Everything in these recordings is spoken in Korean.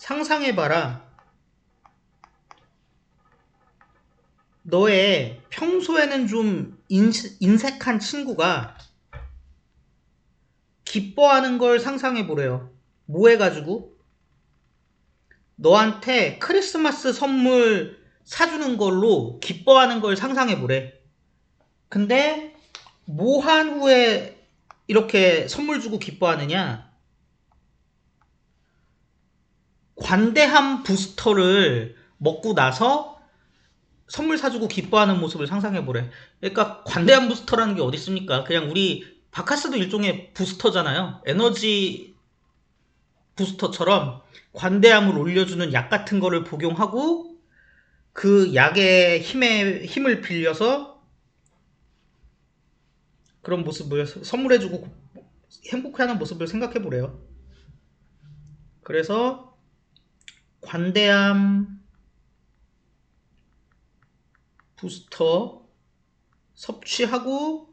상상해봐라. 너의 평소에는 좀 인- 인색한 친구가 기뻐하는 걸 상상해보래요. 뭐 해가지고? 너한테 크리스마스 선물 사주는 걸로 기뻐하는 걸 상상해보래. 근데 뭐 한 후에 이렇게 선물 주고 기뻐하느냐? 관대한 부스터를 먹고 나서 선물 사주고 기뻐하는 모습을 상상해보래. 그러니까 관대한 부스터라는 게 어디 있습니까? 그냥 우리 바카스도 일종의 부스터잖아요. 에너지 부스터처럼 관대함을 올려주는 약 같은 거를 복용하고 그 약의 힘에 힘을 빌려서 그런 모습을 선물해주고 행복해하는 모습을 생각해보래요. 그래서 관대함 부스터 섭취하고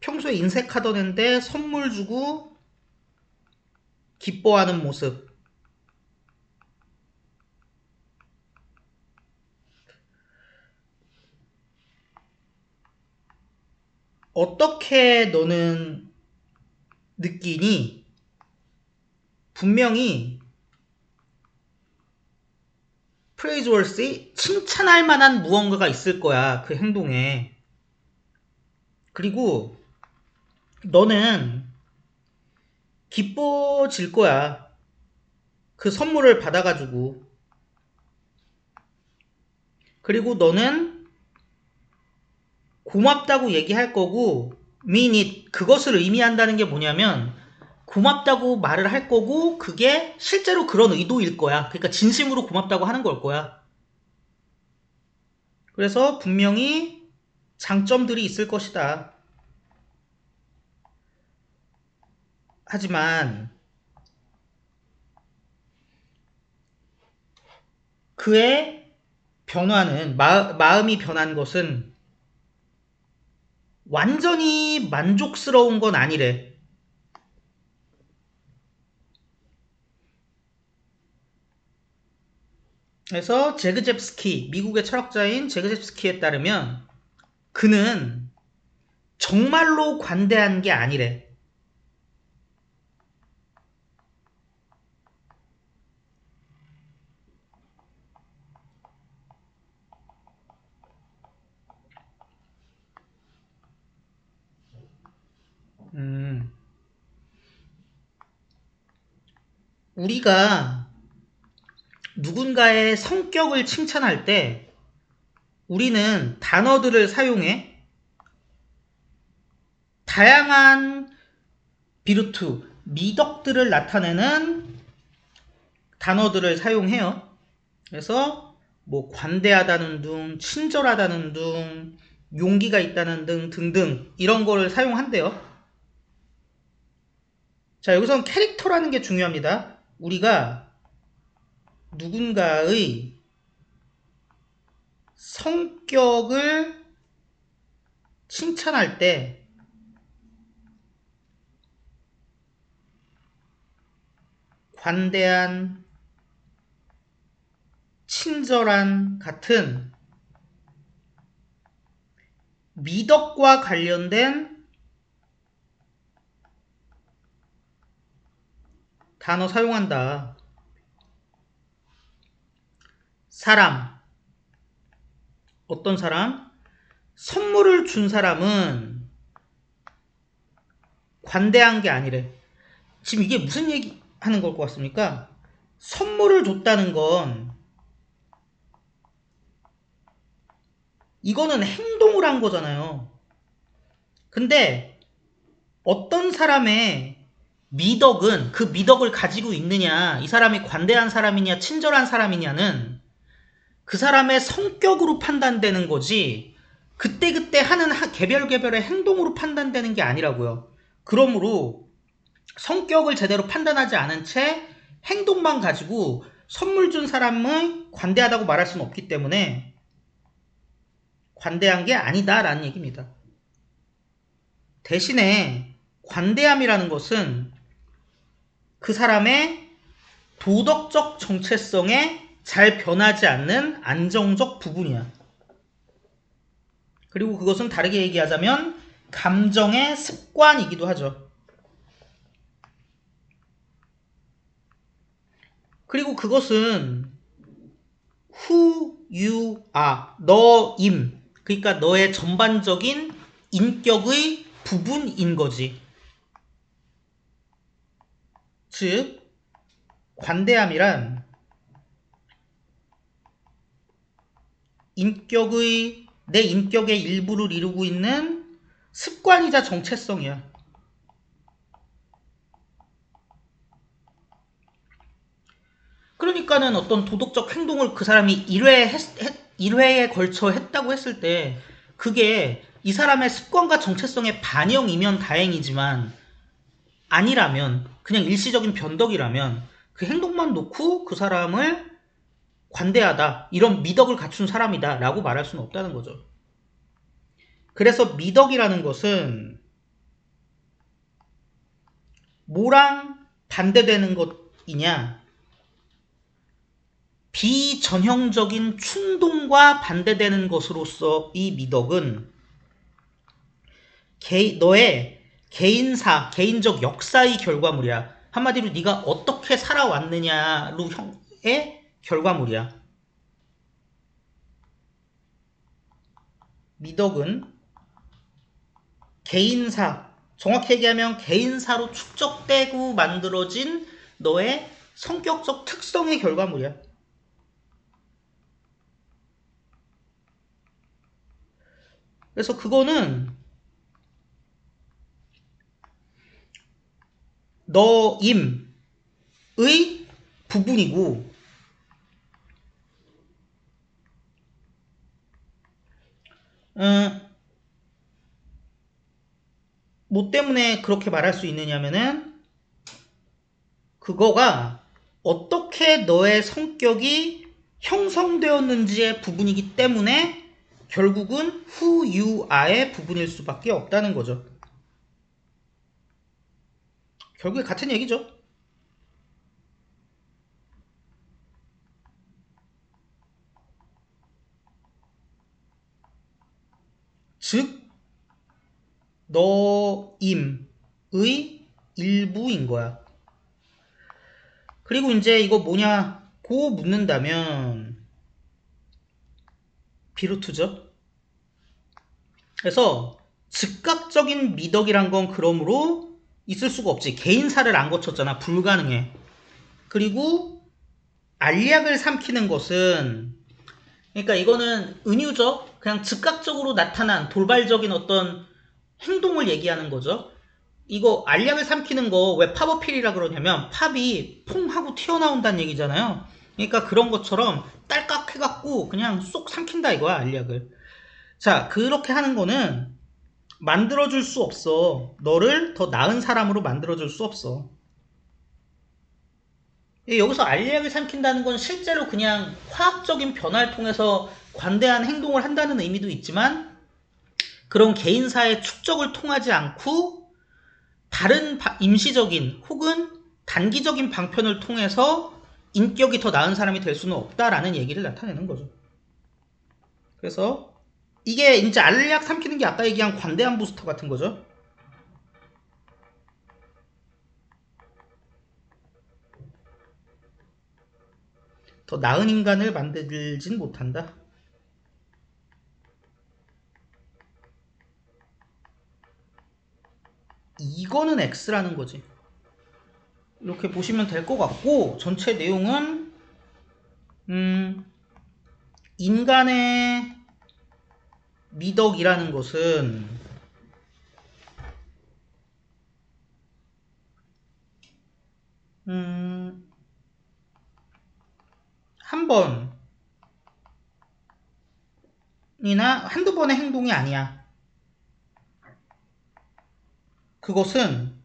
평소에 인색하던 앤데 선물 주고 기뻐하는 모습. 어떻게 너는 느끼니? 분명히 프레이즈월시 칭찬할 만한 무언가가 있을 거야. 그 행동에. 그리고 너는 기뻐질 거야. 그 선물을 받아가지고. 그리고 너는 고맙다고 얘기할 거고, mean it. 그것을 의미한다는 게 뭐냐면, 고맙다고 말을 할 거고, 그게 실제로 그런 의도일 거야. 그러니까 진심으로 고맙다고 하는 걸 거야. 그래서 분명히 장점들이 있을 것이다. 하지만 그의 변화는 마, 마음이 변한 것은 완전히 만족스러운 건 아니래. 그래서 제그젬스키, 미국의 철학자인 제그젬스키에 따르면 그는 정말로 관대한 게 아니래. 음. 우리가 누군가의 성격을 칭찬할 때 우리는 단어들을 사용해 다양한 비루투, 미덕들을 나타내는 단어들을 사용해요. 그래서 뭐 관대하다는 둥, 친절하다는 둥, 용기가 있다는 등 등등 이런 거를 사용한대요. 자, 여기서는 캐릭터라는 게 중요합니다. 우리가 누군가의 성격을 칭찬할 때 관대한, 친절한 같은 미덕과 관련된 단어 사용한다. 사람. 어떤 사람? 선물을 준 사람은 관대한 게 아니래. 지금 이게 무슨 얘기 하는 걸 것 같습니까? 선물을 줬다는 건 이거는 행동을 한 거잖아요. 근데 어떤 사람의 미덕은 그 미덕을 가지고 있느냐, 이 사람이 관대한 사람이냐, 친절한 사람이냐는 그 사람의 성격으로 판단되는 거지, 그때그때 하는 하- 개별 개별의 행동으로 판단되는 게 아니라고요. 그러므로 성격을 제대로 판단하지 않은 채 행동만 가지고 선물 준 사람은 관대하다고 말할 수는 없기 때문에 관대한 게 아니다라는 얘기입니다. 대신에 관대함이라는 것은 그 사람의 도덕적 정체성에 잘 변하지 않는 안정적 부분이야. 그리고 그것은 다르게 얘기하자면 감정의 습관이기도 하죠. 그리고 그것은 who you are, 너임. 그러니까 너의 전반적인 인격의 부분인 거지. 즉, 관대함이란 인격의, 내 인격의 일부를 이루고 있는 습관이자 정체성이야. 그러니까는 어떤 도덕적 행동을 그 사람이 1회 했, 했, 1회에 걸쳐 했다고 했을 때 그게 이 사람의 습관과 정체성의 반영이면 다행이지만 아니라면 그냥 일시적인 변덕이라면 그 행동만 놓고 그 사람을 관대하다 이런 미덕을 갖춘 사람이다 라고 말할 수는 없다는 거죠. 그래서 미덕이라는 것은 뭐랑 반대되는 것이냐 비전형적인 충동과 반대되는 것으로서 이 미덕은 개, 너의 개인사, 개인적 역사의 결과물이야. 한마디로 네가 어떻게 살아왔느냐로 형의 결과물이야. 미덕은 개인사, 정확히 얘기하면 개인사로 축적되고 만들어진 너의 성격적 특성의 결과물이야. 그래서 그거는 너임의 부분이고 음, 뭐 때문에 그렇게 말할 수 있느냐면은 그거가 어떻게 너의 성격이 형성되었는지의 부분이기 때문에 결국은 who you are의 부분일 수밖에 없다는 거죠. 결국에 같은 얘기죠. 즉, 너임의 일부인 거야. 그리고 이제 이거 뭐냐, 고 묻는다면, 비루트죠. 그래서 즉각적인 미덕이란 건 그러므로 있을 수가 없지. 개인사를 안 거쳤잖아. 불가능해. 그리고 알약을 삼키는 것은 그러니까 이거는 은유죠. 그냥 즉각적으로 나타난 돌발적인 어떤 행동을 얘기하는 거죠. 이거 알약을 삼키는 거 왜 팝어필이라 그러냐면 팝이 퐁 하고 튀어나온다는 얘기잖아요. 그러니까 그런 것처럼 딸깍 해갖고 그냥 쏙 삼킨다 이거야 알약을. 자 그렇게 하는 거는 만들어줄 수 없어. 너를 더 나은 사람으로 만들어줄 수 없어. 예, 여기서 알약을 삼킨다는 건 실제로 그냥 화학적인 변화를 통해서 관대한 행동을 한다는 의미도 있지만 그런 개인사의 축적을 통하지 않고 다른 임시적인 혹은 단기적인 방편을 통해서 인격이 더 나은 사람이 될 수는 없다라는 얘기를 나타내는 거죠. 그래서 이게 이제 알약 삼키는 게 아까 얘기한 관대한 부스터 같은 거죠. 더 나은 인간을 만들진 못한다. 이거는 X라는 거지. 이렇게 보시면 될 것 같고 전체 내용은 음, 인간의 미덕이라는 것은 음, 한 번이나 한두 번의 행동이 아니야. 그것은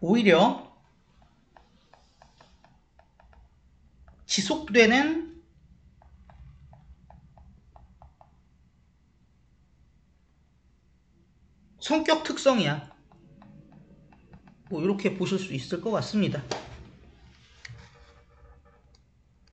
오히려 지속되는 성격 특성이야. 뭐 이렇게 보실 수 있을 것 같습니다.